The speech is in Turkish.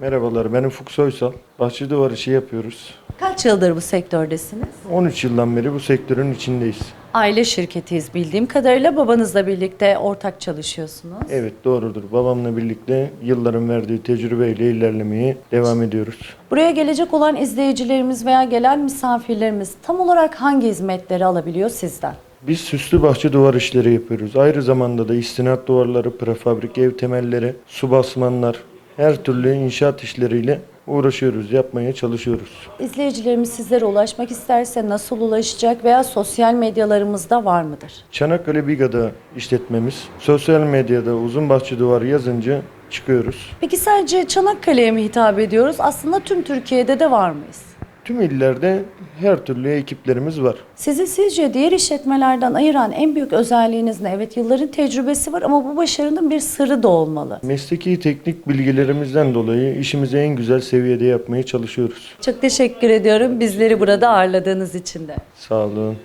Merhabalar, ben Ufuk Soysal. Bahçe duvar işi yapıyoruz. Kaç yıldır bu sektördesiniz? 13 yıldan beri bu sektörün içindeyiz. Aile şirketiyiz bildiğim kadarıyla babanızla birlikte ortak çalışıyorsunuz. Evet doğrudur. Babamla birlikte yılların verdiği tecrübeyle ilerlemeye devam ediyoruz. Buraya gelecek olan izleyicilerimiz veya gelen misafirlerimiz tam olarak hangi hizmetleri alabiliyor sizden? Biz süslü bahçe duvar işleri yapıyoruz. Ayrı zamanda da istinat duvarları, prefabrik ev temelleri, su basmanlar, her türlü inşaat işleriyle uğraşıyoruz, yapmaya çalışıyoruz. İzleyicilerimiz sizlere ulaşmak isterse nasıl ulaşacak veya sosyal medyalarımızda var mıdır? Çanakkale Biga'da işletmemiz. Sosyal medyada uzun bahçe duvarı yazınca çıkıyoruz. Peki sadece Çanakkale'ye mi hitap ediyoruz? Aslında tüm Türkiye'de de var mıyız? Tüm illerde her türlü ekiplerimiz var. Sizi sizce diğer işletmelerden ayıran en büyük özelliğiniz ne? Evet yılların tecrübesi var ama bu başarının bir sırrı da olmalı. Mesleki teknik bilgilerimizden dolayı işimizi en güzel seviyede yapmaya çalışıyoruz. Çok teşekkür ediyorum bizleri burada ağırladığınız için de. Sağ olun.